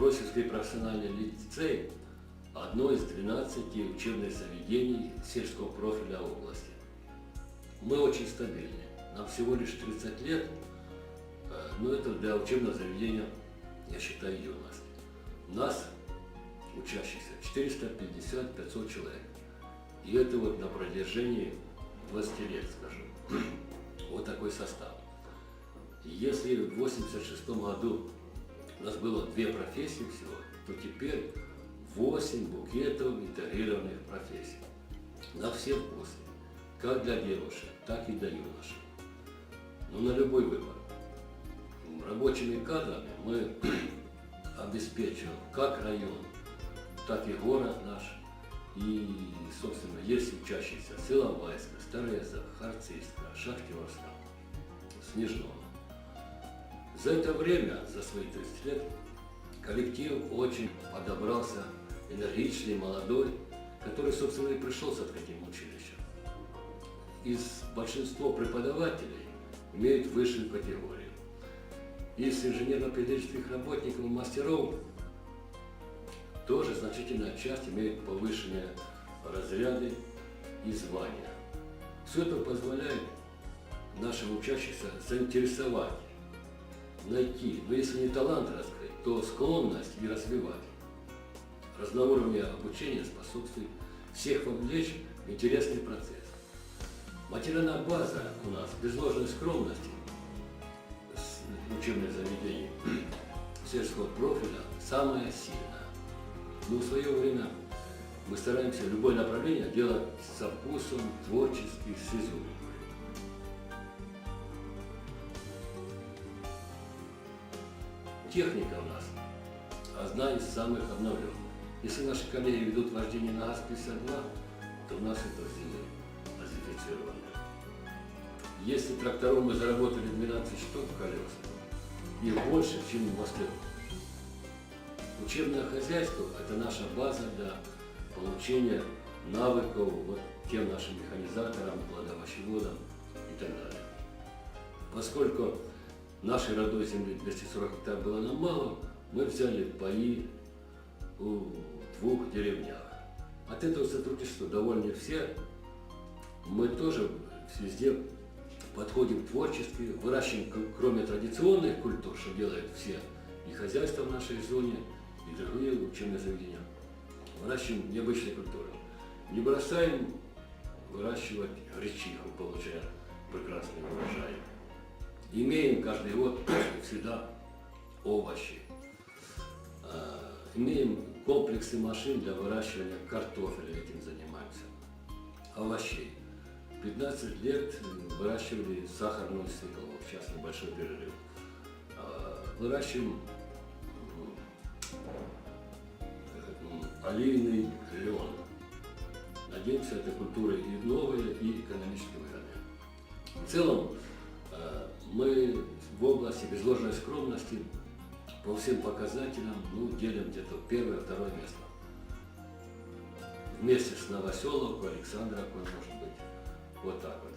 Абросевский профессиональный лицей – одно из 12 учебных заведений сельского профиля области. Мы очень стабильны. Нам всего лишь 30 лет, э, но это для учебного заведения, я считаю, юность. Нас учащихся 450-500 человек. И это вот на протяжении 20 лет, скажем. Вот такой состав. Если в 86 году у нас было две профессии всего, то теперь 8 букетов интегрированных профессий. На все вкусы. Как для девушек, так и для юношей. Но на любой выбор. Рабочими кадрами мы обеспечиваем как район, так и город наш. И, собственно, есть учащиеся с Иловайска, Стареза, Харцизска, Шахтерска, Снежного. За это время, за свои 30 лет, коллектив очень подобрался энергичный, молодой, который, собственно, и пришел с таким училищем. Из большинства преподавателей имеют высшую категорию. Из инженерно-педагогических работников и мастеров тоже значительная часть имеет повышенные разряды и звания. Все это позволяет нашим учащимся заинтересовать, найти, но если не талант раскрыть, то склонность и развивать. Разноуровневое обучение способствует всех вовлечь в интересный процесс. Материальная база у нас без ложной скромности учебных заведений сельского профиля самая сильная. Но в свое время мы стараемся любое направление делать со вкусом, творчески, с. Техника у нас одна из самых обновленных. Если наши коллеги ведут вождение на ГАЗ-52, то у нас это силы газифицировано. Если трактором мы заработали 12 штук колес, их больше, чем в Москве. Учебное хозяйство – это наша база для получения навыков вот тем нашим механизаторам, плодовощеводам и так далее. Поскольку нашей родной земли 240 гектар было нам мало, мы взяли паи в двух деревнях. От этого сотрудничества довольны все. Мы тоже везде подходим творчески, выращиваем, кроме традиционных культур, что делают все, и хозяйства в нашей зоне, и другие учебные заведения, выращиваем необычные культуры. Не бросаем выращивать гречиху, получая прекрасный урожай. Имеем каждый год всегда овощи. А, Имеем комплексы машин для выращивания картофеля, этим занимаемся. Овощей. 15 лет выращивали сахарную свеклу, сейчас небольшой перерыв. А, Выращиваем оливный лен. Надеемся, эта культура и новая, и экономически выгодная. В целом, э, мы в области без скромности по всем показателям ну, делим где-то первое, второе место. Вместе с Новоселовкой, Александровкой, может быть. Вот так вот.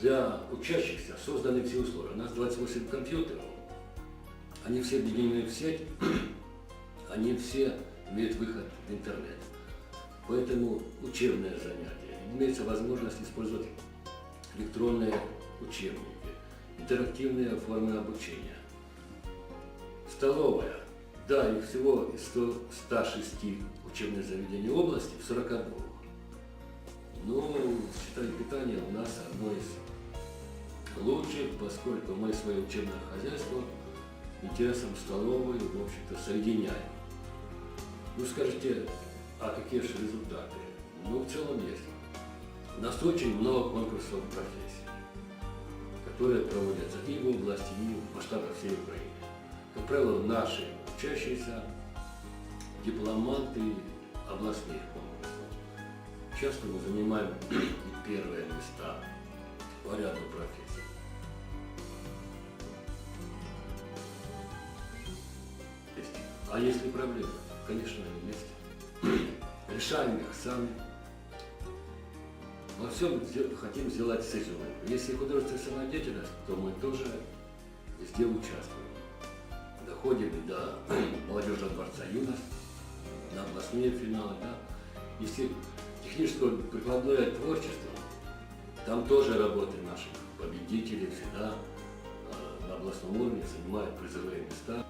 Для учащихся созданы все условия. У нас 28 компьютеров, они все объединены в сеть, они все имеют выход в интернет. Поэтому учебное занятие. Имеется возможность использовать электронные учебники, интерактивные формы обучения. Столовая. Да, их всего из 100 106 учебных заведений области в 42. Но, считай, питание у нас одно из лучших, поскольку мы свое учебное хозяйство интересам столовой, в общем-то, соединяем. Ну, скажите, а какие же результаты? Ну, в целом есть. У нас очень много конкурсов профессий, которые проводятся и в области, и в масштабах всей Украины. Как правило, наши учащиеся дипломанты областных конкурсов. Часто мы занимаем первые места по ряду профессий. А если проблемы? Конечно, они есть. Решаем их сами. Во всем хотим сделать с изюминкой. Если художественная самодеятельность, то мы тоже везде участвуем. Доходим до молодежного дворца юность, на областные финалы, да. Если техническое прикладное творчество, там тоже работы наших победителей всегда э, на областном уровне занимают призовые места.